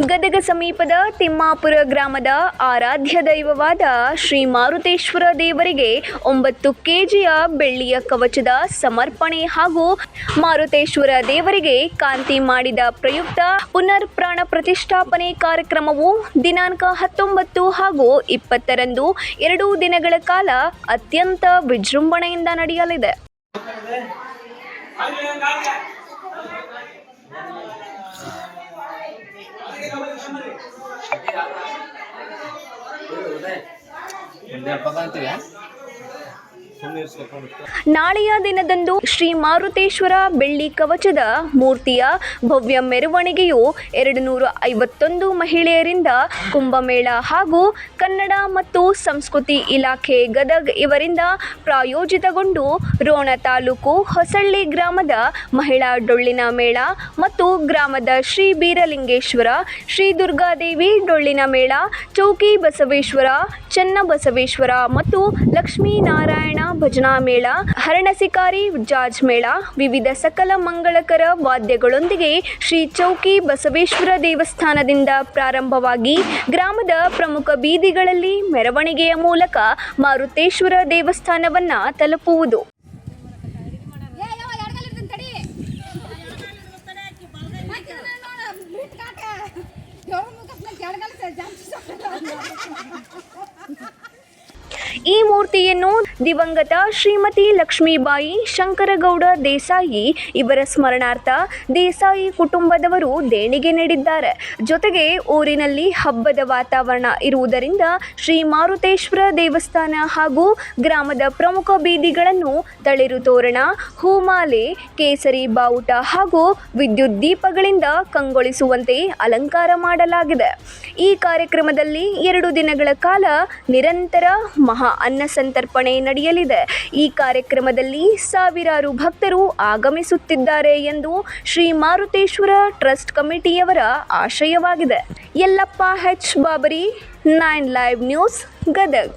ಗದಗ ಸಮೀಪದ ತಿಮ್ಮಾಪುರ ಗ್ರಾಮದ ಆರಾಧ್ಯ ದೈವವಾದ ಶ್ರೀ ಮಾರುತೇಶ್ವರ ದೇವರಿಗೆ ಒಂಬತ್ತು ಕೆಜಿಯ ಬೆಳ್ಳಿಯ ಕವಚದ ಸಮರ್ಪಣೆ ಹಾಗೂ ಮಾರುತೇಶ್ವರ ದೇವರಿಗೆ ಕಾಂತಿ ಮಾಡಿದ ಪ್ರಯುಕ್ತ ಪುನರ್ ಪ್ರಾಣ ಪ್ರತಿಷ್ಠಾಪನೆ ಕಾರ್ಯಕ್ರಮವು ದಿನಾಂಕ ಹತ್ತೊಂಬತ್ತು ಹಾಗೂ ಇಪ್ಪತ್ತರಂದು ಎರಡೂ ದಿನಗಳ ಕಾಲ ಅತ್ಯಂತ ವಿಜೃಂಭಣೆಯಿಂದ ನಡೆಯಲಿದೆ. Hindi, pag? ನಾಳೆಯ ದಿನದಂದು ಶ್ರೀ ಮಾರುತೇಶ್ವರ ಬೆಳ್ಳಿ ಕವಚದ ಮೂರ್ತಿಯ ಭವ್ಯ ಮೆರವಣಿಗೆಯು ಎರಡು ನೂರ ಐವತ್ತೊಂದು ಮಹಿಳೆಯರಿಂದ ಕುಂಭಮೇಳ ಹಾಗೂ ಕನ್ನಡ ಮತ್ತು ಸಂಸ್ಕೃತಿ ಇಲಾಖೆ ಗದಗ್ ಇವರಿಂದ ಪ್ರಾಯೋಜಿತಗೊಂಡು ರೋಣ ತಾಲೂಕು ಹೊಸಳ್ಳಿ ಗ್ರಾಮದ ಮಹಿಳಾ ಡೊಳ್ಳಿನ ಮೇಳ ಮತ್ತು ಗ್ರಾಮದ ಶ್ರೀ ಬೀರಲಿಂಗೇಶ್ವರ, ಶ್ರೀ ದುರ್ಗಾದೇವಿ ಡೊಳ್ಳಿನ ಮೇಳ, ಚೌಕಿ ಬಸವೇಶ್ವರ, ಚನ್ನಬಸವೇಶ್ವರ ಮತ್ತು ಲಕ್ಷ್ಮೀನಾರಾಯಣ ಭಜನಾ ಮೇಳ ಹರಣಸಿಕಾರಿ ಜಾಜ್ ಮೇಳ ವಿವಿಧ ಸಕಲ ಮಂಗಳಕರ ವಾದ್ಯಗಳೊಂದಿಗೆ ಶ್ರೀ ಚೌಕಿ ಬಸವೇಶ್ವರ ದೇವಸ್ಥಾನದಿಂದ ಪ್ರಾರಂಭವಾಗಿ ಗ್ರಾಮದ ಪ್ರಮುಖ ಬೀದಿಗಳಲ್ಲಿ ಮೆರವಣಿಗೆಯ ಮೂಲಕ ಮಾರುತೇಶ್ವರ ದೇವಸ್ಥಾನವನ್ನ ತಲುಪುವುದು ಈ ಮೂರ್ತಿಯನ್ನು ದಿವಂಗತ ಶ್ರೀಮತಿ ಲಕ್ಷ್ಮೀಬಾಯಿ ಶಂಕರಗೌಡ ದೇಸಾಯಿ ಇವರ ಸ್ಮರಣಾರ್ಥ ದೇಸಾಯಿ ಕುಟುಂಬದವರು ದೇಣಿಗೆ ನೀಡಿದ್ದಾರೆ. ಜೊತೆಗೆ ಊರಿನಲ್ಲಿ ಹಬ್ಬದ ವಾತಾವರಣ ಇರುವುದರಿಂದ ಶ್ರೀ ಮಾರುತೇಶ್ವರ ದೇವಸ್ಥಾನ ಹಾಗೂ ಗ್ರಾಮದ ಪ್ರಮುಖ ಬೀದಿಗಳನ್ನು ತಳಿರು ತೋರಣ, ಹೂಮಾಲೆ, ಕೇಸರಿ ಬಾವುಟ ಹಾಗೂ ವಿದ್ಯುತ್ ದೀಪಗಳಿಂದ ಕಂಗೊಳಿಸುವಂತೆ ಅಲಂಕಾರ ಮಾಡಲಾಗಿದೆ. ಈ ಕಾರ್ಯಕ್ರಮದಲ್ಲಿ ಎರಡು ದಿನಗಳ ಕಾಲ ನಿರಂತರ ಮಹಾ ಅನ್ನ ಸಂತರ್ಪಣೆ ನಡೆಯಲಿದೆ. ಈ ಕಾರ್ಯಕ್ರಮದಲ್ಲಿ ಸಾವಿರಾರು ಭಕ್ತರು ಆಗಮಿಸುತ್ತಿದ್ದಾರೆ ಎಂದು ಶ್ರೀ ಮಾರುತೇಶ್ವರ ಟ್ರಸ್ಟ್ ಕಮಿಟಿಯವರ ಆಶಯವಾಗಿದೆ. Yallappa H Babari, nine live news, Gadag.